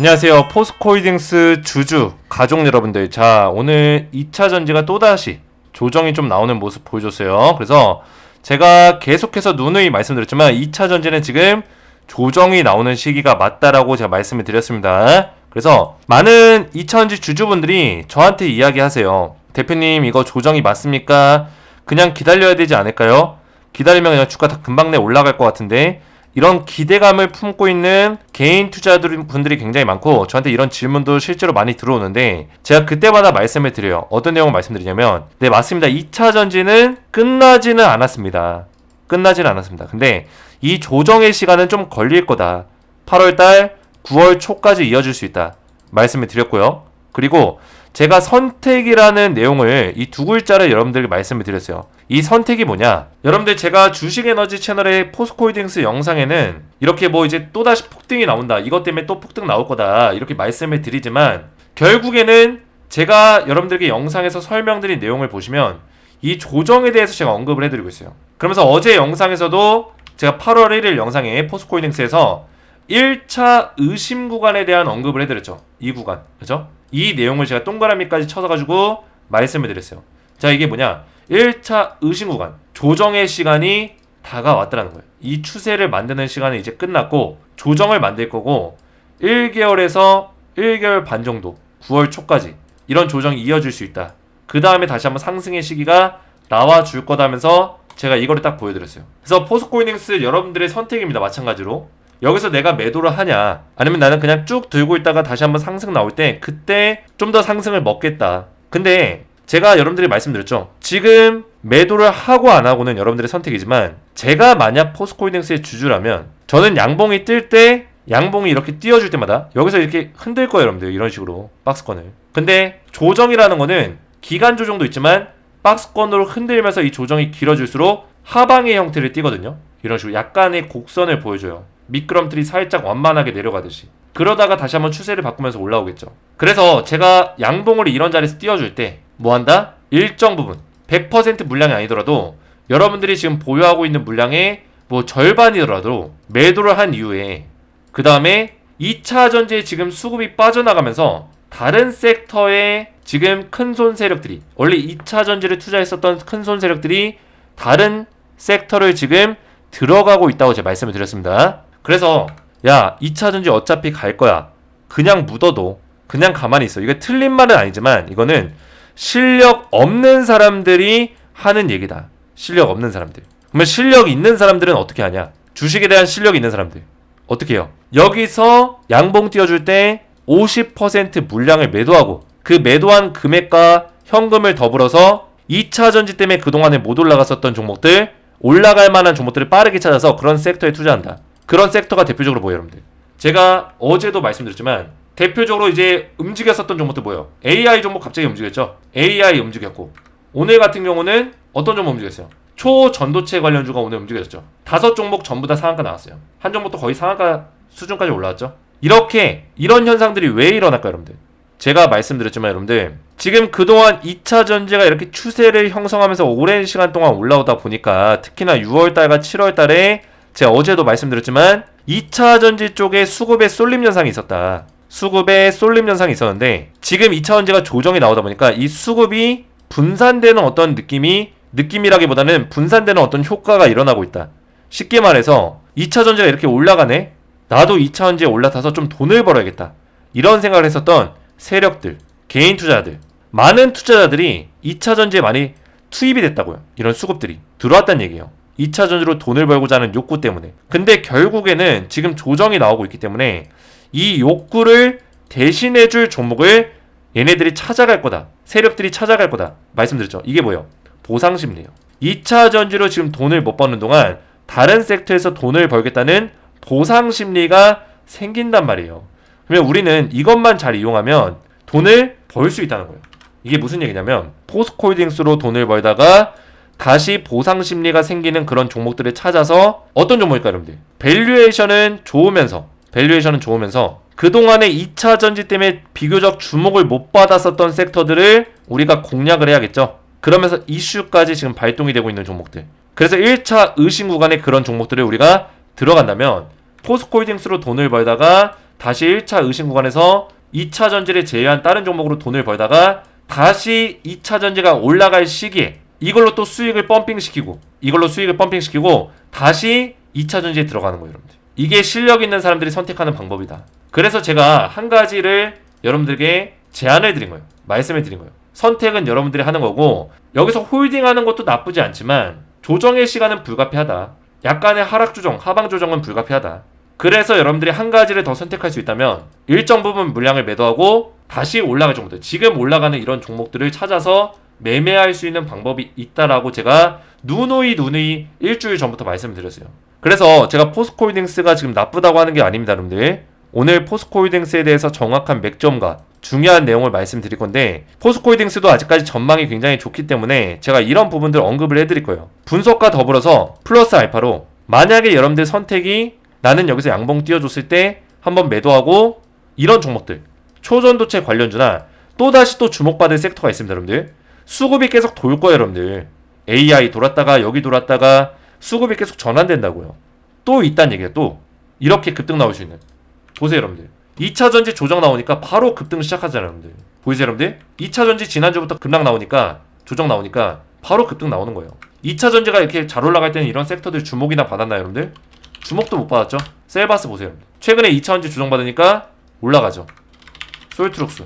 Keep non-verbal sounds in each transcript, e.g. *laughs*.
안녕하세요. 포스코홀딩스 주주 가족 여러분들. 자, 오늘 2차 전지가 또다시 조정이 좀 나오는 모습 보여줬어요. 그래서 제가 계속해서 누누이 말씀드렸지만 2차 전지는 지금 조정이 나오는 시기가 맞다라고 제가 말씀을 드렸습니다. 그래서 많은 2차 전지 주주분들이 저한테 이야기하세요. 대표님 이거 조정이 맞습니까? 그냥 기다려야 되지 않을까요? 기다리면 그냥 주가 다 금방 내 올라갈 것 같은데 이런 기대감을 품고 있는 개인 투자들 분들이 굉장히 많고 저한테 이런 질문도 실제로 많이 들어오는데 제가 그때마다 말씀을 드려요. 어떤 내용을 말씀드리냐면 네 맞습니다. 2차 전지는 끝나지는 않았습니다. 끝나지는 않았습니다. 근데 이 조정의 시간은 좀 걸릴 거다. 8월 달, 9월 초까지 이어질 수 있다. 말씀을 드렸고요. 그리고 제가 선택이라는 내용을 이 두 글자를 여러분들에게 말씀을 드렸어요. 이 선택이 뭐냐? 여러분들 제가 주식 에너지 채널의 포스코홀딩스 영상에는 이렇게 뭐 이제 또다시 폭등이 나온다. 이것 때문에 또 폭등 나올 거다. 이렇게 말씀을 드리지만 결국에는 제가 여러분들에게 영상에서 설명드린 내용을 보시면 이 조정에 대해서 제가 언급을 해드리고 있어요. 그러면서 어제 영상에서도 제가 8월 1일 영상에 포스코홀딩스에서 1차 의심 구간에 대한 언급을 해드렸죠. 이 구간. 그죠? 이 내용을 제가 동그라미까지 쳐서 가지고 말씀을 드렸어요. 자, 이게 뭐냐. 1차 의심 구간. 조정의 시간이 다가왔다는 거예요. 이 추세를 만드는 시간은 이제 끝났고, 조정을 만들 거고, 1개월에서 1개월 반 정도, 9월 초까지, 이런 조정이 이어질 수 있다. 그 다음에 다시 한번 상승의 시기가 나와 줄 거다면서 제가 이거를 딱 보여드렸어요. 그래서 포스코이닝스 여러분들의 선택입니다. 마찬가지로. 여기서 내가 매도를 하냐? 아니면 나는 그냥 쭉 들고 있다가 다시 한번 상승 나올 때 그때 좀 더 상승을 먹겠다. 근데 제가 여러분들이 말씀드렸죠. 지금 매도를 하고 안 하고는 여러분들의 선택이지만 제가 만약 포스코홀딩스의 주주라면 저는 양봉이 뜰 때 양봉이 이렇게 띄워줄 때마다 여기서 이렇게 흔들 거예요 여러분들. 이런 식으로 박스권을. 근데 조정이라는 거는 기간 조정도 있지만 박스권으로 흔들면서 이 조정이 길어질수록 하방의 형태를 띠거든요. 이런 식으로 약간의 곡선을 보여줘요 미끄럼틀이 살짝 완만하게 내려가듯이 그러다가 다시 한번 추세를 바꾸면서 올라오겠죠 그래서 제가 양봉을 이런 자리에서 띄워줄 때 뭐 한다? 일정 부분 100% 물량이 아니더라도 여러분들이 지금 보유하고 있는 물량의 뭐 절반이더라도 매도를 한 이후에 그 다음에 2차 전지에 지금 수급이 빠져나가면서 다른 섹터의 지금 큰 손 세력들이 원래 2차 전지를 투자했었던 큰 손 세력들이 다른 섹터를 지금 들어가고 있다고 제가 말씀을 드렸습니다. 그래서 야 2차 전지 어차피 갈 거야. 그냥 묻어도 그냥 가만히 있어. 이게 틀린 말은 아니지만 이거는 실력 없는 사람들이 하는 얘기다. 실력 없는 사람들. 그러면 실력 있는 사람들은 어떻게 하냐? 주식에 대한 실력 있는 사람들 어떻게 해요? 여기서 양봉 띄워줄 때 50% 물량을 매도하고 그 매도한 금액과 현금을 더불어서 2차 전지 때문에 그동안에 못 올라갔었던 종목들 올라갈 만한 종목들을 빠르게 찾아서 그런 섹터에 투자한다. 그런 섹터가 대표적으로 뭐예요, 여러분들? 제가 어제도 말씀드렸지만 대표적으로 이제 움직였었던 종목들 뭐예요? AI 종목 갑자기 움직였죠. AI 움직였고 오늘 같은 경우는 어떤 종목 움직였어요? 초전도체 관련주가 오늘 움직였죠. 다섯 종목 전부 다 상한가 나왔어요. 한 종목도 거의 상한가 수준까지 올라왔죠. 이렇게 이런 현상들이 왜 일어날까요, 여러분들? 제가 말씀드렸지만 여러분들 지금 그동안 2차 전지가 이렇게 추세를 형성하면서 오랜 시간 동안 올라오다 보니까 특히나 6월 달과 7월 달에 제가 어제도 말씀드렸지만 2차 전지 쪽에 수급의 쏠림 현상이 있었다. 수급의 쏠림 현상이 있었는데 지금 2차 전지가 조정이 나오다 보니까 이 수급이 분산되는 어떤 느낌이 느낌이라기보다는 분산되는 어떤 효과가 일어나고 있다. 쉽게 말해서 2차 전지가 이렇게 올라가네. 나도 2차 전지에 올라타서 좀 돈을 벌어야겠다. 이런 생각을 했었던 세력들, 개인 투자자들, 많은 투자자들이 2차 전지에 많이 투입이 됐다고요. 이런 수급들이 들어왔다는 얘기예요. 2차 전지로 돈을 벌고자 하는 욕구 때문에. 근데 결국에는 지금 조정이 나오고 있기 때문에 이 욕구를 대신해줄 종목을 얘네들이 찾아갈 거다. 세력들이 찾아갈 거다. 말씀드렸죠. 이게 뭐예요? 보상심리예요. 2차 전지로 지금 돈을 못 버는 동안 다른 섹터에서 돈을 벌겠다는 보상심리가 생긴단 말이에요. 그러면 우리는 이것만 잘 이용하면 돈을 벌 수 있다는 거예요. 이게 무슨 얘기냐면 포스코홀딩스로 돈을 벌다가 다시 보상 심리가 생기는 그런 종목들을 찾아서 어떤 종목일까요, 여러분들? 밸류에이션은 좋으면서 밸류에이션은 좋으면서 그동안에 2차 전지 때문에 비교적 주목을 못 받았었던 섹터들을 우리가 공략을 해야겠죠. 그러면서 이슈까지 지금 발동이 되고 있는 종목들. 그래서 1차 의심 구간에 그런 종목들을 우리가 들어간다면 포스코홀딩스로 돈을 벌다가 다시 1차 의심 구간에서 2차 전지를 제외한 다른 종목으로 돈을 벌다가 다시 2차 전지가 올라갈 시기에 이걸로 또 수익을 펌핑시키고 이걸로 수익을 펌핑시키고 다시 2차 전지에 들어가는 거예요, 여러분들. 이게 실력 있는 사람들이 선택하는 방법이다. 그래서 제가 한 가지를 여러분들에게 제안을 드린 거예요. 말씀을 드린 거예요. 선택은 여러분들이 하는 거고 여기서 홀딩하는 것도 나쁘지 않지만 조정의 시간은 불가피하다. 약간의 하락 조정, 하방 조정은 불가피하다. 그래서 여러분들이 한 가지를 더 선택할 수 있다면 일정 부분 물량을 매도하고 다시 올라갈 종목들, 지금 올라가는 이런 종목들을 찾아서 매매할 수 있는 방법이 있다라고 제가 누누이 누누이 일주일 전부터 말씀드렸어요. 그래서 제가 포스코홀딩스가 지금 나쁘다고 하는 게 아닙니다, 여러분들. 오늘 포스코홀딩스에 대해서 정확한 맥점과 중요한 내용을 말씀드릴 건데 포스코홀딩스도 아직까지 전망이 굉장히 좋기 때문에 제가 이런 부분들 언급을 해드릴 거예요. 분석과 더불어서 플러스 알파로 만약에 여러분들 선택이 나는 여기서 양봉 띄워줬을 때 한번 매도하고 이런 종목들 초전도체 관련주나 또다시 또 주목받을 섹터가 있습니다, 여러분들. 수급이 계속 돌 거예요, 여러분들. AI 돌았다가 여기 돌았다가 수급이 계속 전환된다고요. 또 있단 얘기예요, 또. 이렇게 급등 나올 수 있는. 보세요, 여러분들. 2차 전지 조정 나오니까 바로 급등 시작하잖아요, 여러분들. 보이세요, 여러분들? 2차 전지 지난주부터 급락 나오니까 조정 나오니까 바로 급등 나오는 거예요. 2차 전지가 이렇게 잘 올라갈 때는 이런 섹터들 주목이나 받았나요, 여러분들? 주목도 못 받았죠? 셀바스 보세요. 여러분들. 최근에 2차 전지 조정 받으니까 올라가죠. 솔트룩스.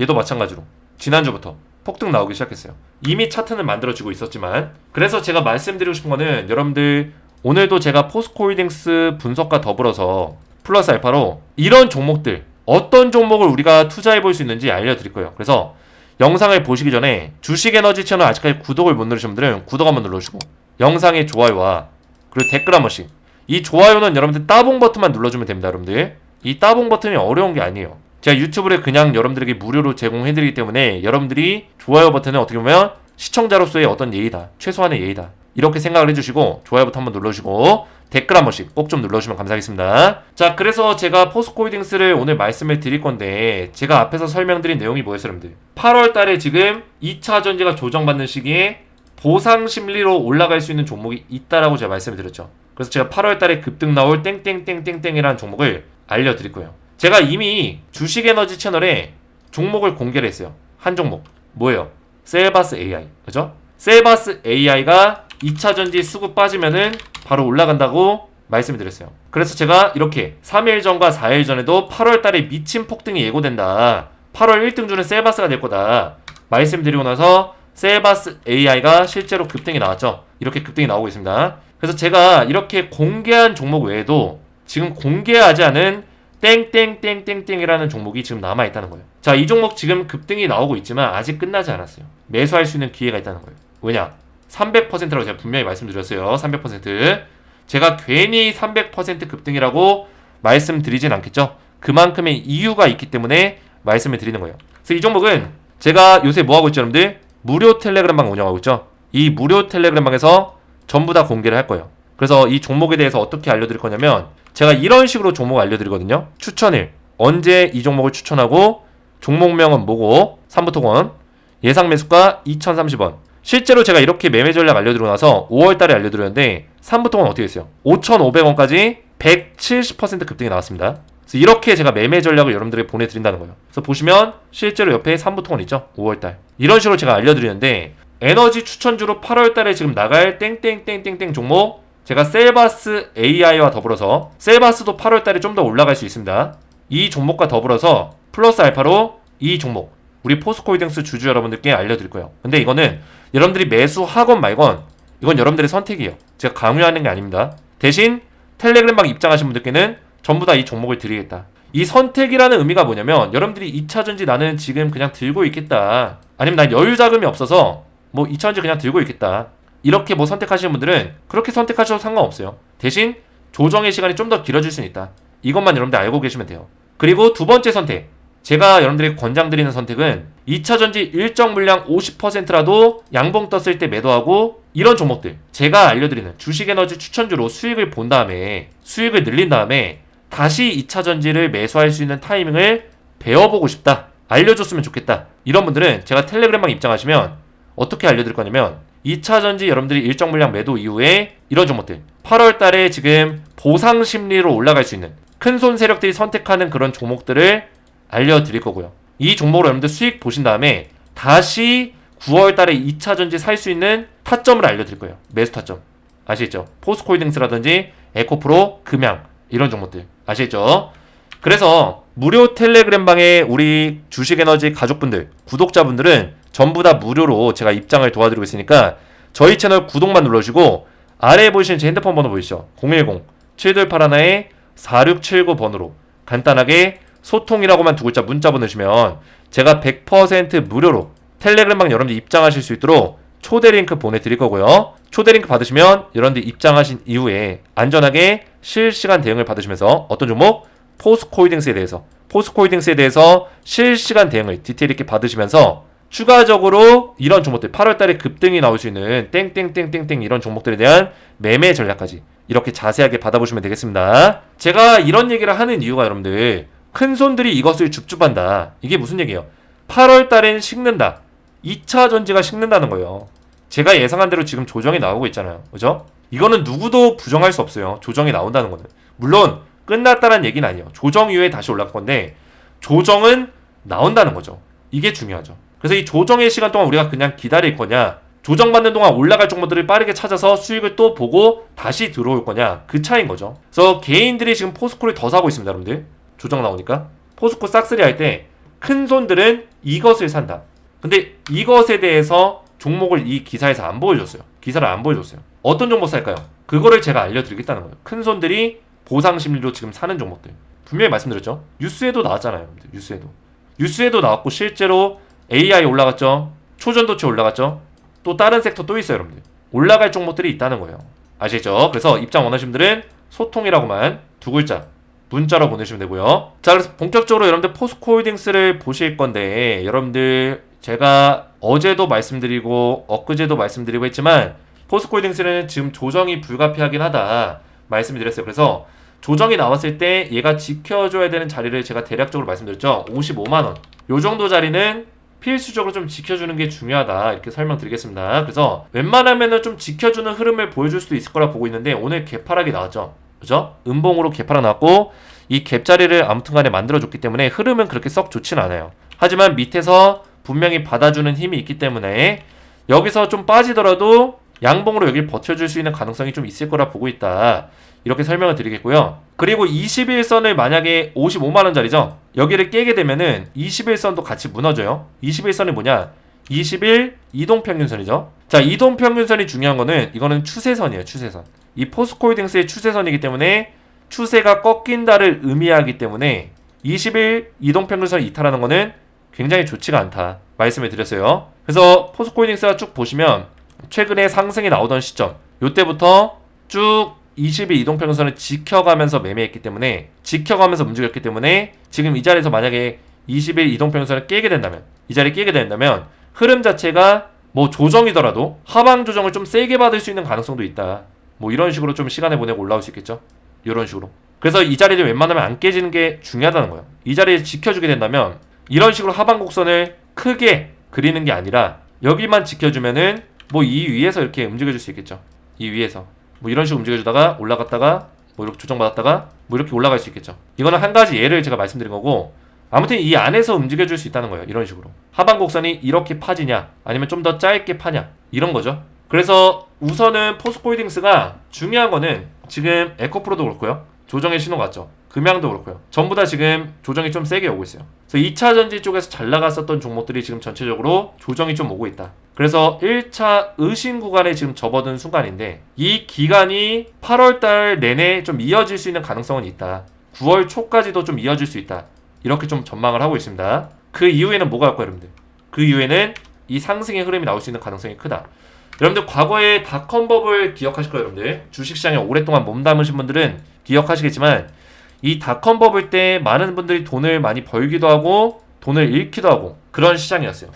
얘도 마찬가지로. 지난주부터 폭등 나오기 시작했어요. 이미 차트는 만들어지고 있었지만 그래서 제가 말씀드리고 싶은 거는 여러분들 오늘도 제가 포스코홀딩스 분석과 더불어서 플러스 알파로 이런 종목들 어떤 종목을 우리가 투자해 볼 수 있는지 알려드릴 거예요. 그래서 영상을 보시기 전에 주식 에너지 채널 아직까지 구독을 못 누르신 분들은 구독 한번 눌러주시고 영상의 좋아요와 그리고 댓글 한 번씩 이 좋아요는 여러분들 따봉 버튼만 눌러주면 됩니다 여러분들 이 따봉 버튼이 어려운 게 아니에요 제가 유튜브를 그냥 여러분들에게 무료로 제공해드리기 때문에 여러분들이 좋아요 버튼은 어떻게 보면 시청자로서의 어떤 예의다 최소한의 예의다 이렇게 생각을 해주시고 좋아요 버튼 한번 눌러주시고 댓글 한 번씩 꼭 좀 눌러주시면 감사하겠습니다. 자, 그래서 제가 포스코홀딩스를 오늘 말씀을 드릴 건데 제가 앞에서 설명드린 내용이 뭐였어요, 여러분들? 8월 달에 지금 2차 전지가 조정받는 시기에 보상 심리로 올라갈 수 있는 종목이 있다라고 제가 말씀을 드렸죠. 그래서 제가 8월 달에 급등 나올 땡땡땡땡땡이라는 종목을 알려드릴 거예요. 제가 이미 주식에너지 채널에 종목을 공개를 했어요. 한 종목. 뭐예요? 셀바스 AI. 그죠? 셀바스 AI가 2차 전지 수급 빠지면은 바로 올라간다고 말씀을 드렸어요. 그래서 제가 이렇게 3일 전과 4일 전에도 8월 달에 미친 폭등이 예고된다. 8월 1등 주는 셀바스가 될 거다. 말씀드리고 나서 셀바스 AI가 실제로 급등이 나왔죠. 이렇게 급등이 나오고 있습니다. 그래서 제가 이렇게 공개한 종목 외에도 지금 공개하지 않은 땡땡땡땡땡이라는 종목이 지금 남아 있다는 거예요. 자, 이 종목 지금 급등이 나오고 있지만 아직 끝나지 않았어요. 매수할 수 있는 기회가 있다는 거예요. 왜냐? 300%라고 제가 분명히 말씀드렸어요. 300%. 제가 괜히 300% 급등이라고 말씀드리진 않겠죠. 그만큼의 이유가 있기 때문에 말씀을 드리는 거예요. 그래서 이 종목은 제가 요새 뭐 하고 있죠, 여러분들? 무료 텔레그램방 운영하고 있죠. 이 무료 텔레그램방에서 전부 다 공개를 할 거예요. 그래서 이 종목에 대해서 어떻게 알려드릴 거냐면 제가 이런 식으로 종목을 알려드리거든요. 추천일 언제 이 종목을 추천하고 종목명은 뭐고 3부토건 예상 매수가 2,030원 실제로 제가 이렇게 매매 전략 알려드리고 나서 5월 달에 알려드렸는데 3부통은 어떻게 했어요? 5,500원까지 170% 급등이 나왔습니다. 그래서 이렇게 제가 매매 전략을 여러분들에게 보내드린다는 거예요. 그래서 보시면 실제로 옆에 3부통은 있죠? 5월 달. 이런 식으로 제가 알려드리는데 에너지 추천주로 8월 달에 지금 나갈 땡땡땡땡땡 종목 제가 셀바스 AI와 더불어서 셀바스도 8월 달에 좀 더 올라갈 수 있습니다. 이 종목과 더불어서 플러스 알파로 이 종목 우리 포스코이등스 주주 여러분들께 알려드릴 거예요. 근데 이거는 여러분들이 매수하건 말건 이건 여러분들의 선택이에요. 제가 강요하는 게 아닙니다. 대신 텔레그램방 입장하신 분들께는 전부 다 이 종목을 드리겠다. 이 선택이라는 의미가 뭐냐면 여러분들이 2차 전지 나는 지금 그냥 들고 있겠다. 아니면 난 여유 자금이 없어서 뭐 2차 전지 그냥 들고 있겠다. 이렇게 뭐 선택하시는 분들은 그렇게 선택하셔도 상관없어요. 대신 조정의 시간이 좀 더 길어질 수는 있다. 이것만 여러분들 알고 계시면 돼요. 그리고 두 번째 선택. 제가 여러분들에게 권장드리는 선택은 2차 전지 일정 물량 50%라도 양봉 떴을 때 매도하고 이런 종목들 제가 알려드리는 주식에너지 추천주로 수익을 본 다음에 수익을 늘린 다음에 다시 2차 전지를 매수할 수 있는 타이밍을 배워보고 싶다 알려줬으면 좋겠다 이런 분들은 제가 텔레그램방 입장하시면 어떻게 알려드릴 거냐면 2차 전지 여러분들이 일정 물량 매도 이후에 이런 종목들 8월 달에 지금 보상 심리로 올라갈 수 있는 큰손 세력들이 선택하는 그런 종목들을 알려드릴 거고요. 이 종목으로 여러분들 수익 보신 다음에 다시 9월 달에 2차 전지 살 수 있는 타점을 알려드릴 거예요. 매수 타점. 아시겠죠? 포스코홀딩스라든지 에코프로, 금양 이런 종목들 아시겠죠? 그래서 무료 텔레그램 방에 우리 주식에너지 가족분들, 구독자분들은 전부 다 무료로 제가 입장을 도와드리고 있으니까 저희 채널 구독만 눌러주시고 아래에 보이시는 제 핸드폰 번호 보이시죠? 010-7281-4679번으로 간단하게 소통이라고만 두 글자 문자 보내주시면 제가 100% 무료로 텔레그램방 여러분들 입장하실 수 있도록 초대 링크 보내드릴 거고요. 초대 링크 받으시면 여러분들 입장하신 이후에 안전하게 실시간 대응을 받으시면서 어떤 종목? 포스코홀딩스에 대해서 포스코홀딩스에 대해서 실시간 대응을 디테일 있게 받으시면서 추가적으로 이런 종목들 8월달에 급등이 나올 수 있는 땡땡땡땡땡 이런 종목들에 대한 매매 전략까지 이렇게 자세하게 받아보시면 되겠습니다. 제가 이런 얘기를 하는 이유가 여러분들 큰 손들이 이것을 줍줍한다. 이게 무슨 얘기예요? 8월달엔 식는다. 2차 전지가 식는다는 거예요. 제가 예상한 대로 지금 조정이 나오고 있잖아요. 그죠? 이거는 누구도 부정할 수 없어요. 조정이 나온다는 거는. 물론 끝났다는 얘기는 아니에요. 조정 이후에 다시 올라갈 건데 조정은 나온다는 거죠. 이게 중요하죠. 그래서 이 조정의 시간 동안 우리가 그냥 기다릴 거냐 조정받는 동안 올라갈 종목들을 빠르게 찾아서 수익을 또 보고 다시 들어올 거냐 그 차이인 거죠. 그래서 개인들이 지금 포스코를 더 사고 있습니다, 여러분들. 조정 나오니까 포스코 싹쓸이 할 때 큰 손들은 이것을 산다. 근데 이것에 대해서 종목을 이 기사에서 안 보여줬어요. 기사를 안 보여줬어요. 어떤 종목 살까요? 그거를 제가 알려드리겠다는 거예요. 큰 손들이 보상 심리로 지금 사는 종목들. 분명히 말씀드렸죠. 뉴스에도 나왔잖아요. 여러분들. 뉴스에도. 뉴스에도 나왔고 실제로 AI 올라갔죠. 초전도체 올라갔죠. 또 다른 섹터 또 있어요, 여러분들. 올라갈 종목들이 있다는 거예요. 아시겠죠? 그래서 입장 원하시는 분들은 소통이라고만 두 글자 문자로 보내주시면 되고요. 자, 그래서 본격적으로 여러분들 포스코홀딩스를 보실 건데 여러분들 제가 어제도 말씀드리고 엊그제도 말씀드리고 했지만 포스코홀딩스는 지금 조정이 불가피하긴 하다 말씀을 드렸어요. 그래서 조정이 나왔을 때 얘가 지켜줘야 되는 자리를 제가 대략적으로 말씀드렸죠. 55만 원. 요 정도 자리는 필수적으로 좀 지켜주는 게 중요하다 이렇게 설명드리겠습니다. 그래서 웬만하면은 좀 지켜주는 흐름을 보여줄 수도 있을 거라 보고 있는데 오늘 개파락이 나왔죠. 그죠? 음봉으로 개파락 나왔고 이 갭자리를 아무튼간에 만들어줬기 때문에 흐름은 그렇게 썩 좋진 않아요. 하지만 밑에서 분명히 받아주는 힘이 있기 때문에 여기서 좀 빠지더라도 양봉으로 여기를 버텨줄 수 있는 가능성이 좀 있을 거라 보고 있다. 이렇게 설명을 드리겠고요. 그리고 21선을 만약에 55만원짜리죠. 여기를 깨게 되면은 21선도 같이 무너져요. 21선이 뭐냐? 21 이동평균선이죠. 자, 이동평균선이 중요한 거는 이거는 추세선이에요. 추세선. 이 포스코홀딩스의 추세선이기 때문에 추세가 꺾인다를 의미하기 때문에 21 이동평균선을 이탈하는 거는 굉장히 좋지가 않다. 말씀을 드렸어요. 그래서 포스코홀딩스가 쭉 보시면 최근에 상승이 나오던 시점 요때부터 쭉 20일 이동평균선을 지켜가면서 매매했기 때문에 지켜가면서 움직였기 때문에 지금 이 자리에서 만약에 20일 이동평균선을 깨게 된다면 이 자리에 깨게 된다면 흐름 자체가 뭐 조정이더라도 하방 조정을 좀 세게 받을 수 있는 가능성도 있다. 뭐 이런 식으로 좀 시간을 보내고 올라올 수 있겠죠. 이런 식으로. 그래서 이 자리를 웬만하면 안 깨지는 게 중요하다는 거예요. 이 자리를 지켜주게 된다면 이런 식으로 하방 곡선을 크게 그리는 게 아니라 여기만 지켜주면은 뭐 이 위에서 이렇게 움직여줄 수 있겠죠. 이 위에서. 뭐 이런 식으로 움직여주다가 올라갔다가 뭐 이렇게 조정받았다가 뭐 이렇게 올라갈 수 있겠죠. 이거는 한 가지 예를 제가 말씀드린 거고 아무튼 이 안에서 움직여줄 수 있다는 거예요. 이런 식으로. 하방 곡선이 이렇게 파지냐 아니면 좀 더 짧게 파냐 이런 거죠. 그래서 우선은 포스코홀딩스가 중요한 거는 지금 에코프로도 그렇고요. 조정의 신호 같죠. 금양도 그렇고요. 전부 다 지금 조정이 좀 세게 오고 있어요. 그래서 2차 전지 쪽에서 잘 나갔었던 종목들이 지금 전체적으로 조정이 좀 오고 있다. 그래서 1차 의심 구간에 지금 접어든 순간인데 이 기간이 8월 달 내내 좀 이어질 수 있는 가능성은 있다. 9월 초까지도 좀 이어질 수 있다. 이렇게 좀 전망을 하고 있습니다. 그 이후에는 뭐가 올 거예요, 여러분들? 그 이후에는 이 상승의 흐름이 나올 수 있는 가능성이 크다. 여러분들 과거에 닷컴법을 기억하실 거예요, 여러분들. 주식시장에 오랫동안 몸담으신 분들은 기억하시겠지만 이 닷컴 버블 때 많은 분들이 돈을 많이 벌기도 하고 돈을 잃기도 하고 그런 시장이었어요.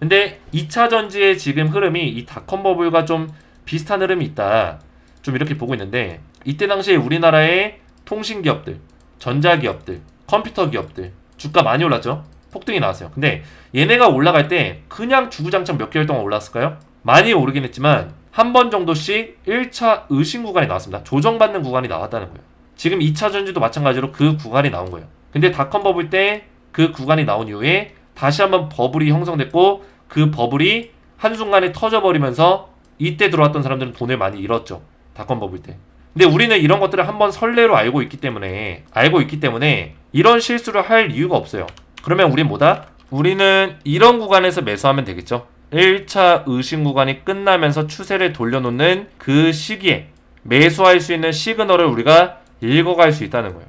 근데 2차 전지의 지금 흐름이 이 닷컴 버블과 좀 비슷한 흐름이 있다. 좀 이렇게 보고 있는데 이때 당시에 우리나라의 통신 기업들, 전자 기업들, 컴퓨터 기업들 주가 많이 올랐죠. 폭등이 나왔어요. 근데 얘네가 올라갈 때 그냥 주구장창 몇 개월 동안 올랐을까요? 많이 오르긴 했지만 한 번 정도씩 1차 의심 구간이 나왔습니다. 조정받는 구간이 나왔다는 거예요. 지금 2차 전지도 마찬가지로 그 구간이 나온 거예요. 근데 닷컴 버블 때 그 구간이 나온 이후에 다시 한번 버블이 형성됐고 그 버블이 한순간에 터져버리면서 이때 들어왔던 사람들은 돈을 많이 잃었죠. 닷컴 버블 때. 근데 우리는 이런 것들을 한번 선례로 알고 있기 때문에 알고 있기 때문에 이런 실수를 할 이유가 없어요. 그러면 우린 뭐다? 우리는 이런 구간에서 매수하면 되겠죠. 1차 의심 구간이 끝나면서 추세를 돌려놓는 그 시기에 매수할 수 있는 시그널을 우리가 읽어갈 수 있다는 거예요.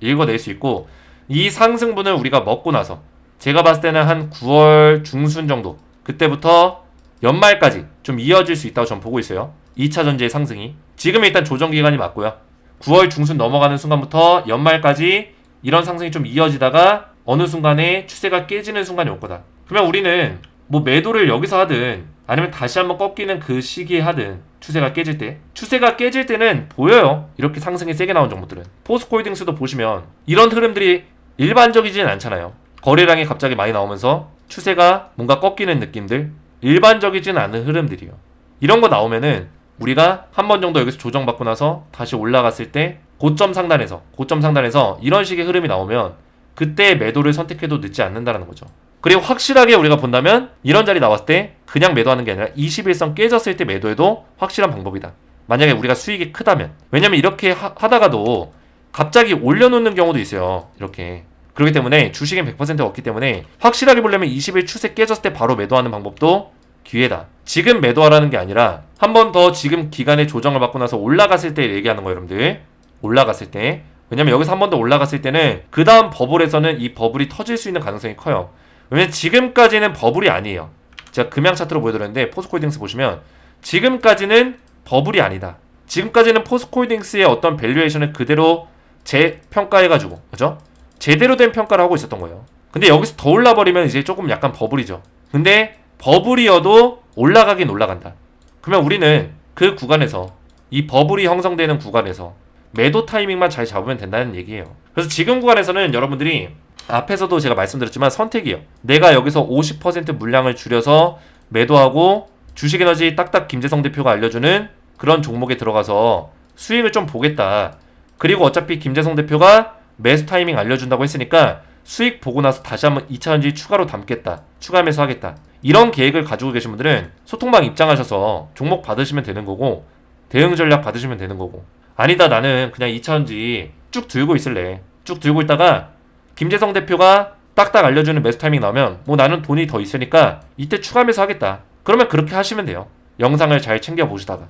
읽어낼 수 있고 이 상승분을 우리가 먹고 나서 제가 봤을 때는 한 9월 중순 정도 그때부터 연말까지 좀 이어질 수 있다고 전 보고 있어요. 2차 전지의 상승이 지금 일단 조정 기간이 맞고요. 9월 중순 넘어가는 순간부터 연말까지 이런 상승이 좀 이어지다가 어느 순간에 추세가 깨지는 순간이 올 거다. 그러면 우리는 뭐 매도를 여기서 하든 아니면 다시 한번 꺾이는 그 시기에 하든 추세가 깨질 때 추세가 깨질 때는 보여요. 이렇게 상승이 세게 나온 종목들은 포스코홀딩스도 보시면 이런 흐름들이 일반적이진 않잖아요. 거래량이 갑자기 많이 나오면서 추세가 뭔가 꺾이는 느낌들 일반적이진 않은 흐름들이요. 이런 거 나오면은 우리가 한 번 정도 여기서 조정받고 나서 다시 올라갔을 때 고점 상단에서 고점 상단에서 이런 식의 흐름이 나오면 그때 매도를 선택해도 늦지 않는다는 거죠. 그리고 확실하게 우리가 본다면 이런 자리 나왔을 때 그냥 매도하는 게 아니라 21선 깨졌을 때 매도해도 확실한 방법이다. 만약에 우리가 수익이 크다면 왜냐면 이렇게 하, 하다가도 갑자기 올려놓는 경우도 있어요. 이렇게 그렇기 때문에 주식엔 100%가 없기 때문에 확실하게 보려면 20일 추세 깨졌을 때 바로 매도하는 방법도 기회다. 지금 매도하라는 게 아니라 한 번 더 지금 기간의 조정을 받고 나서 올라갔을 때 얘기하는 거예요, 여러분들. 올라갔을 때. 왜냐면 여기서 한 번 더 올라갔을 때는 그 다음 버블에서는 이 버블이 터질 수 있는 가능성이 커요. 왜냐면 지금까지는 버블이 아니에요. 제가 금양 차트로 보여드렸는데 포스코홀딩스 보시면 지금까지는 버블이 아니다. 지금까지는 포스코홀딩스의 어떤 밸류에이션을 그대로 재평가해가지고 그죠? 제대로 된 평가를 하고 있었던 거예요. 근데 여기서 더 올라버리면 이제 조금 약간 버블이죠. 근데 버블이어도 올라가긴 올라간다. 그러면 우리는 그 구간에서 이 버블이 형성되는 구간에서 매도 타이밍만 잘 잡으면 된다는 얘기예요. 그래서 지금 구간에서는 여러분들이 앞에서도 제가 말씀드렸지만 선택이요. 내가 여기서 50% 물량을 줄여서 매도하고 주식에너지 딱딱 김재성 대표가 알려주는 그런 종목에 들어가서 수익을 좀 보겠다. 그리고 어차피 김재성 대표가 매수 타이밍 알려준다고 했으니까 수익 보고 나서 다시 한번 2차전지 추가로 담겠다. 추가 매수 하겠다. 이런 계획을 가지고 계신 분들은 소통방 입장하셔서 종목 받으시면 되는 거고 대응 전략 받으시면 되는 거고 아니다 나는 그냥 2차전지 쭉 들고 있을래. 쭉 들고 있다가 김재성 대표가 딱딱 알려주는 매수 타이밍 나오면 뭐 나는 돈이 더 있으니까 이때 추가 매수 하겠다. 그러면 그렇게 하시면 돼요. 영상을 잘 챙겨 보시다가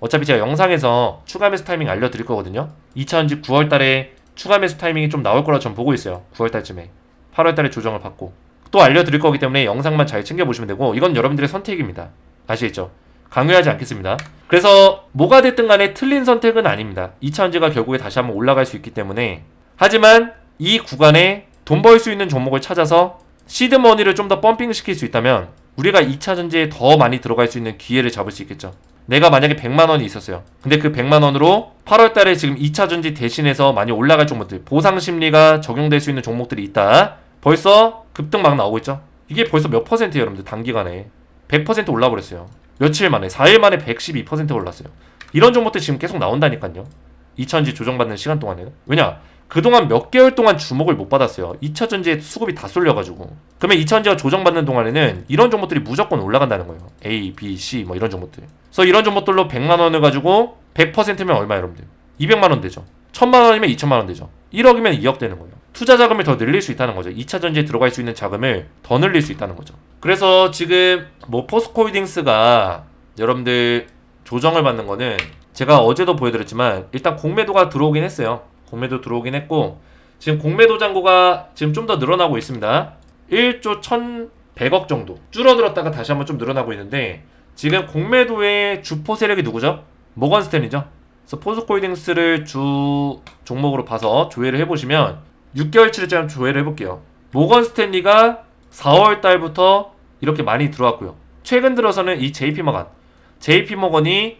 어차피 제가 영상에서 추가 매수 타이밍 알려드릴 거거든요. 2차전지 9월 달에 추가 매수 타이밍이 좀 나올 거라 전 보고 있어요. 9월 달쯤에. 8월 달에 조정을 받고. 또 알려드릴 거기 때문에 영상만 잘 챙겨보시면 되고, 이건 여러분들의 선택입니다. 아시겠죠? 강요하지 않겠습니다. 그래서 뭐가 됐든 간에 틀린 선택은 아닙니다. 2차전지가 결국에 다시 한번 올라갈 수 있기 때문에. 하지만 이 구간에 돈 벌 수 있는 종목을 찾아서 시드머니를 좀 더 펌핑 시킬 수 있다면 우리가 2차 전지에 더 많이 들어갈 수 있는 기회를 잡을 수 있겠죠. 내가 만약에 100만 원이 있었어요. 근데 그 100만 원으로 8월 달에 지금 2차 전지 대신해서 많이 올라갈 종목들, 보상 심리가 적용될 수 있는 종목들이 있다. 벌써 급등 막 나오고 있죠. 이게 벌써 몇 퍼센트예요, 여러분들 단기간에. 100% 올라 버렸어요. 며칠 만에 4일 만에 112% 올랐어요. 이런 종목들 지금 계속 나온다니까요. 2차 전지 조정받는 시간 동안에는. 왜냐? 그동안 몇 개월 동안 주목을 못 받았어요. 2차 전지에 수급이 다 쏠려가지고. 그러면 2차 전지가 조정받는 동안에는 이런 종목들이 무조건 올라간다는 거예요. A, B, C 뭐 이런 종목들. 그래서 이런 종목들로 100만 원을 가지고 100%면 얼마 여러분들? 200만 원 되죠. 1000만 원이면 2000만 원 되죠. 1억이면 2억 되는 거예요. 투자 자금을 더 늘릴 수 있다는 거죠. 2차 전지에 들어갈 수 있는 자금을 더 늘릴 수 있다는 거죠. 그래서 지금 뭐 포스코홀딩스가 여러분들 조정을 받는 거는 제가 어제도 보여드렸지만 일단 공매도가 들어오긴 했어요. 공매도 들어오긴 했고 지금 공매도 잔고가 지금 좀 더 늘어나고 있습니다. 1조 1,100억 정도 줄어들었다가 다시 한번 좀 늘어나고 있는데 지금 공매도의 주포 세력이 누구죠? 모건스탠이죠. 그래서 포스코홀딩스를 주 종목으로 봐서 조회를 해보시면 6개월치를 좀 조회를 해볼게요. 모건 스탠리가 4월 달부터 이렇게 많이 들어왔고요. 최근 들어서는 이 JP모건, JP모건이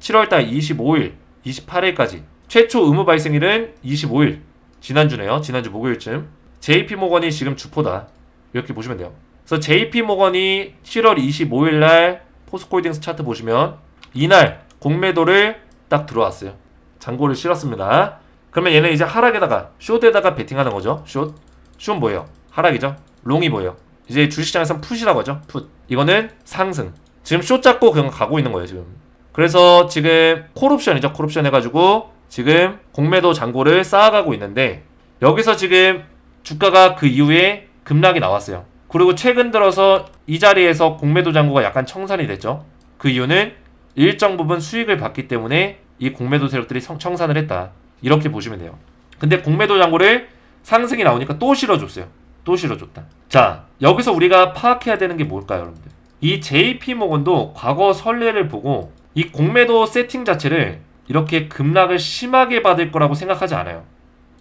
7월 달 25일, 28일까지 최초 의무 발생일은 25일 지난주네요. 지난주 목요일쯤 JP모건이 지금 주포다. 이렇게 보시면 돼요. 그래서 JP모건이 7월 25일 날 포스코홀딩스 차트 보시면 이날 공매도를 딱 들어왔어요. 잔고를 실었습니다. 그러면 얘는 이제 하락에다가 숏에다가 베팅하는 거죠. 숏. 숏 뭐예요? 하락이죠. 롱이 뭐예요? 이제 주식시장에서는 풋이라고 하죠. 풋. 이거는 상승. 지금 숏 잡고 그냥 가고 있는 거예요, 지금. 그래서 지금 콜옵션이죠. 콜옵션 해가지고 지금 공매도 잔고를 쌓아가고 있는데 여기서 지금 주가가 그 이후에 급락이 나왔어요. 그리고 최근 들어서 이 자리에서 공매도 잔고가 약간 청산이 됐죠. 그 이유는 일정 부분 수익을 받기 때문에 이 공매도 세력들이 성- 청산을 했다. 이렇게 보시면 돼요. 근데 공매도 잔고를 상승이 나오니까 또 실어줬어요. 또 실어줬다. 자, 여기서 우리가 파악해야 되는 게 뭘까요, 여러분들? 이 JP 모건도 과거 선례를 보고 이 공매도 세팅 자체를 이렇게 급락을 심하게 받을 거라고 생각하지 않아요.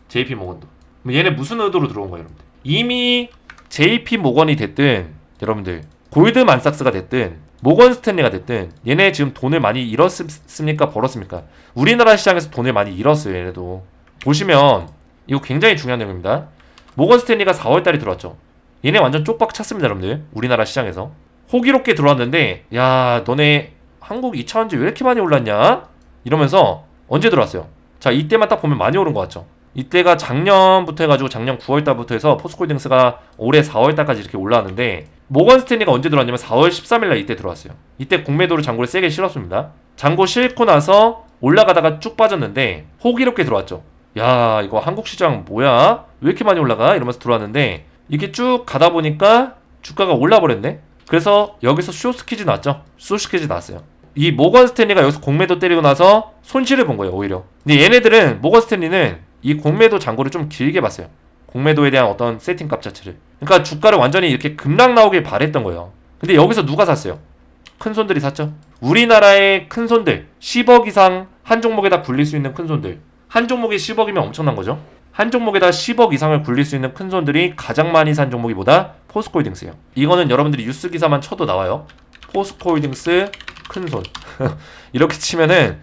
JP 모건도. 그럼 얘네 무슨 의도로 들어온 거예요, 여러분들? 이미 JP 모건이 됐든 여러분들 골드만삭스가 됐든 모건 스탠리가 됐든 얘네 지금 돈을 많이 잃었습니까 벌었습니까? 우리나라 시장에서 돈을 많이 잃었어요 얘네도 보시면 이거 굉장히 중요한 내용입니다 모건 스탠리가 4월 달에 들어왔죠 얘네 완전 쪽박 찼습니다 여러분들 우리나라 시장에서 호기롭게 들어왔는데 야 너네 한국 2차원지 왜 이렇게 많이 올랐냐 이러면서 언제 들어왔어요 자 이때만 딱 보면 많이 오른 것 같죠 이때가 작년부터 해가지고 작년 9월달부터 해서 포스코홀딩스가 올해 4월달까지 이렇게 올라왔는데 모건 스탠리가 언제 들어왔냐면 4월 13일날 이때 들어왔어요. 이때 공매도를 잔고를 세게 실었습니다. 잔고 실고 나서 올라가다가 쭉 빠졌는데 호기롭게 들어왔죠. 야 이거 한국 시장 뭐야? 왜 이렇게 많이 올라가? 이러면서 들어왔는데 이게 쭉 가다 보니까 주가가 올라버렸네. 그래서 여기서 쇼스키즈 났죠. 쇼스키즈 났어요. 이 모건 스탠리가 여기서 공매도 때리고 나서 손실을 본 거예요 오히려. 근데 얘네들은 모건 스탠리는 이 공매도 잔고를 좀 길게 봤어요. 공매도에 대한 어떤 세팅값 자체를. 그러니까 주가를 완전히 이렇게 급락 나오길 바랬던 거예요. 근데 여기서 누가 샀어요? 큰 손들이 샀죠. 우리나라의 큰 손들 10억 이상 한 종목에다 굴릴 수 있는 큰 손들. 한 종목이 10억이면 엄청난 거죠. 한 종목에다 10억 이상을 굴릴 수 있는 큰 손들이 가장 많이 산 종목이 뭐다? 포스코홀딩스예요. 이거는 여러분들이 뉴스 기사만 쳐도 나와요. 포스코홀딩스 큰 손. *laughs* 이렇게 치면은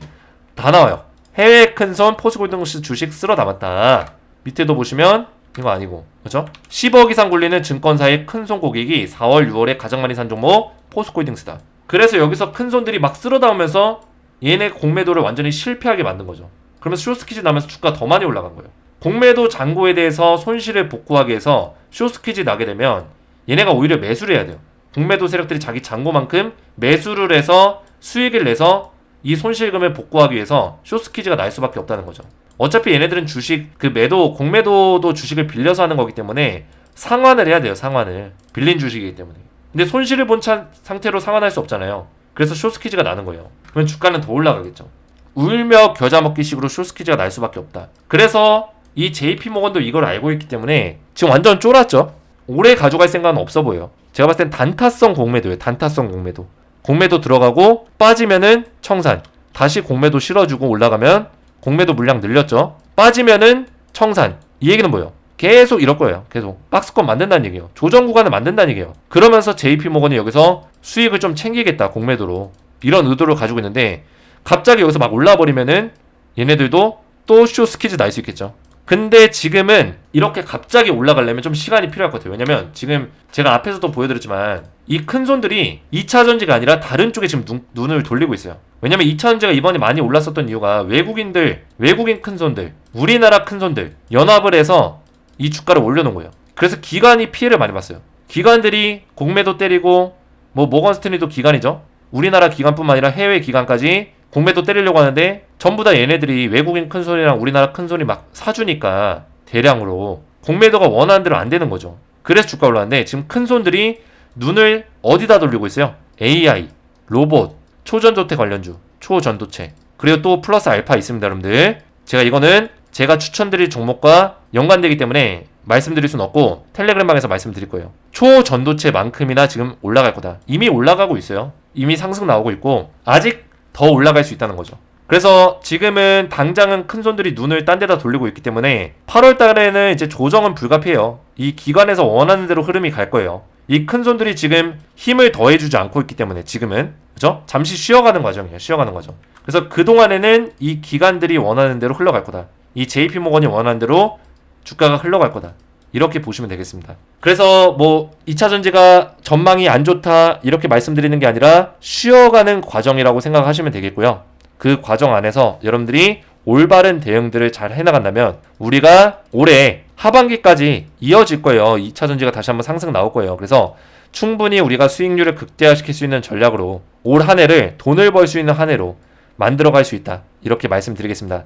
다 나와요. 해외 큰손 포스코홀딩스 주식 쓸어 담았다. 밑에도 보시면 이거 아니고 그렇죠? 10억 이상 굴리는 증권사의 큰손 고객이 4월, 6월에 가장 많이 산 종목 포스코홀딩스다. 그래서 여기서 큰 손들이 막 쓸어 담으면서 얘네 공매도를 완전히 실패하게 만든 거죠. 그러면서 쇼스키즈 나면서 주가 더 많이 올라간 거예요. 공매도 잔고에 대해서 손실을 복구하기 위해서 쇼스키즈 나게 되면 얘네가 오히려 매수를 해야 돼요. 공매도 세력들이 자기 잔고만큼 매수를 해서 수익을 내서 이 손실금을 복구하기 위해서 쇼스키즈가 날 수밖에 없다는 거죠. 어차피 얘네들은 주식 그 매도 공매도도 주식을 빌려서 하는 거기 때문에 상환을 해야 돼요. 상환을 빌린 주식이기 때문에. 근데 손실을 본 차, 상태로 상환할 수 없잖아요. 그래서 쇼스키즈가 나는 거예요. 그러면 주가는 더 올라가겠죠. 울며 겨자 먹기식으로 쇼스키즈가 날 수밖에 없다. 그래서 이 JP 모건도 이걸 알고 있기 때문에 지금 완전 쫄았죠. 오래 가져갈 생각은 없어 보여요. 제가 봤을 땐 단타성 공매도예요. 단타성 공매도. 공매도 들어가고 빠지면은 청산. 다시 공매도 실어주고 올라가면 공매도 물량 늘렸죠. 빠지면은 청산. 이 얘기는 뭐예요? 계속 이럴 거예요. 계속 박스권 만든다는 얘기예요. 조정 구간을 만든다는 얘기예요. 그러면서 JP 모건이 여기서 수익을 좀 챙기겠다 공매도로 이런 의도를 가지고 있는데 갑자기 여기서 막 올라 버리면은 얘네들도 또 쇼 스키즈 날 수 있겠죠. 근데 지금은 이렇게 갑자기 올라가려면 좀 시간이 필요할 것 같아요. 왜냐면 지금 제가 앞에서도 보여드렸지만 이 큰 손들이 2차 전지가 아니라 다른 쪽에 지금 눈, 눈을 돌리고 있어요. 왜냐면 2차 전지가 이번에 많이 올랐었던 이유가 외국인들, 외국인 큰 손들, 우리나라 큰 손들 연합을 해서 이 주가를 올려놓은 거예요. 그래서 기관이 피해를 많이 봤어요. 기관들이 공매도 때리고 뭐 모건 스탠리도 기관이죠. 우리나라 기관뿐만 아니라 해외 기관까지 공매도 때리려고 하는데 전부 다 얘네들이 외국인 큰 손이랑 우리나라 큰 손이 막 사주니까 대량으로 공매도가 원하는 대로 안 되는 거죠. 그래서 주가 올랐는데 지금 큰 손들이 눈을 어디다 돌리고 있어요? AI, 로봇, 초전도체 관련주, 초전도체. 그리고 또 플러스 알파 있습니다, 여러분들. 제가 이거는 제가 추천드릴 종목과 연관되기 때문에 말씀드릴 수는 없고 텔레그램방에서 말씀드릴 거예요. 초전도체만큼이나 지금 올라갈 거다. 이미 올라가고 있어요. 이미 상승 나오고 있고 아직 더 올라갈 수 있다는 거죠. 그래서 지금은 당장은 큰 손들이 눈을 딴 데다 돌리고 있기 때문에 8월 달에는 이제 조정은 불가피해요. 이 기관에서 원하는 대로 흐름이 갈 거예요. 이 큰 손들이 지금 힘을 더해주지 않고 있기 때문에 지금은 그죠? 잠시 쉬어가는 과정이에요. 쉬어가는 과정. 그래서 그 동안에는 이 기관들이 원하는 대로 흘러갈 거다. 이 JP 모건이 원하는 대로 주가가 흘러갈 거다. 이렇게 보시면 되겠습니다. 그래서 뭐 2차 전지가 전망이 안 좋다 이렇게 말씀드리는 게 아니라 쉬어가는 과정이라고 생각하시면 되겠고요. 그 과정 안에서 여러분들이 올바른 대응들을 잘 해나간다면 우리가 올해 하반기까지 이어질 거예요. 2차 전지가 다시 한번 상승 나올 거예요. 그래서 충분히 우리가 수익률을 극대화시킬 수 있는 전략으로 올 한 해를 돈을 벌 수 있는 한 해로 만들어 갈 수 있다. 이렇게 말씀드리겠습니다.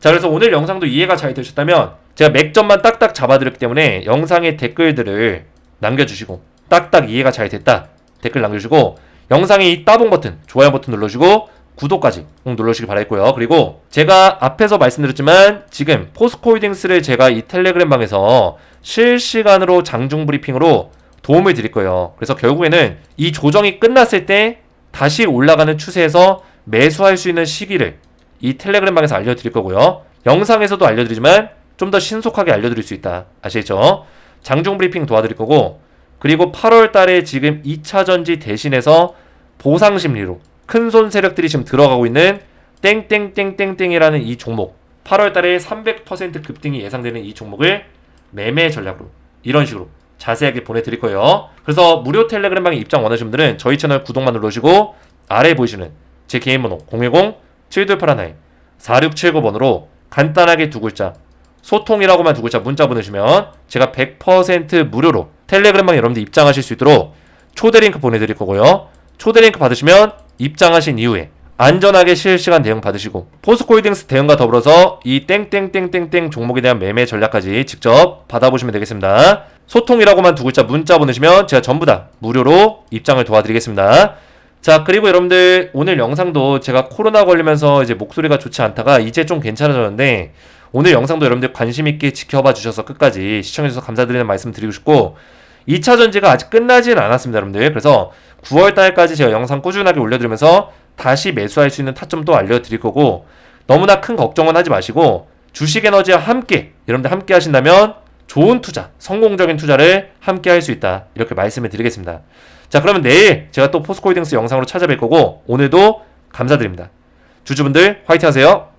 자, 그래서 오늘 영상도 이해가 잘 되셨다면 제가 맥점만 딱딱 잡아드렸기 때문에 영상의 댓글들을 남겨주시고 딱딱 이해가 잘 됐다 댓글 남겨주시고 영상의 이 따봉 버튼 좋아요 버튼 눌러주고 구독까지 꼭 눌러주시기 바라겠고요. 그리고 제가 앞에서 말씀드렸지만 지금 포스코홀딩스를 제가 이 텔레그램 방에서 실시간으로 장중 브리핑으로 도움을 드릴 거예요. 그래서 결국에는 이 조정이 끝났을 때 다시 올라가는 추세에서 매수할 수 있는 시기를 이 텔레그램 방에서 알려드릴 거고요. 영상에서도 알려드리지만 좀 더 신속하게 알려드릴 수 있다. 아시겠죠? 장중 브리핑 도와드릴 거고 그리고 8월 달에 지금 2차 전지 대신해서 보상 심리로 큰 손 세력들이 지금 들어가고 있는 땡땡땡땡땡이라는 이 종목 8월 달에 300% 급등이 예상되는 이 종목을 매매 전략으로 이런 식으로 자세하게 보내드릴 거예요. 그래서 무료 텔레그램 방에 입장 원하시는 분들은 저희 채널 구독만 눌러주시고 아래 보이시는 제 개인 번호 010-7281-4679번으로 간단하게 두 글자 소통이라고만 두 글자 문자 보내주시면 제가 100% 무료로 텔레그램 방에 여러분들 입장하실 수 있도록 초대 링크 보내드릴 거고요. 초대 링크 받으시면 입장하신 이후에 안전하게 실시간 대응 받으시고 포스코홀딩스 대응과 더불어서 이 땡땡땡땡땡 종목에 대한 매매 전략까지 직접 받아보시면 되겠습니다. 소통이라고만 두 글자 문자 보내시면 제가 전부 다 무료로 입장을 도와드리겠습니다. 자 그리고 여러분들 오늘 영상도 제가 코로나 걸리면서 이제 목소리가 좋지 않다가 이제 좀 괜찮아졌는데 오늘 영상도 여러분들 관심 있게 지켜봐 주셔서 끝까지 시청해 주셔서 감사드리는 말씀 드리고 싶고 2차 전지가 아직 끝나진 않았습니다, 여러분들. 그래서 9월 달까지 제가 영상 꾸준하게 올려드리면서 다시 매수할 수 있는 타점도 알려드릴 거고 너무나 큰 걱정은 하지 마시고 주식 에너지와 함께 여러분들 함께 하신다면 좋은 투자, 성공적인 투자를 함께 할 수 있다. 이렇게 말씀을 드리겠습니다. 자, 그러면 내일 제가 또 포스코홀딩스 영상으로 찾아뵐 거고 오늘도 감사드립니다. 주주분들 화이팅 하세요.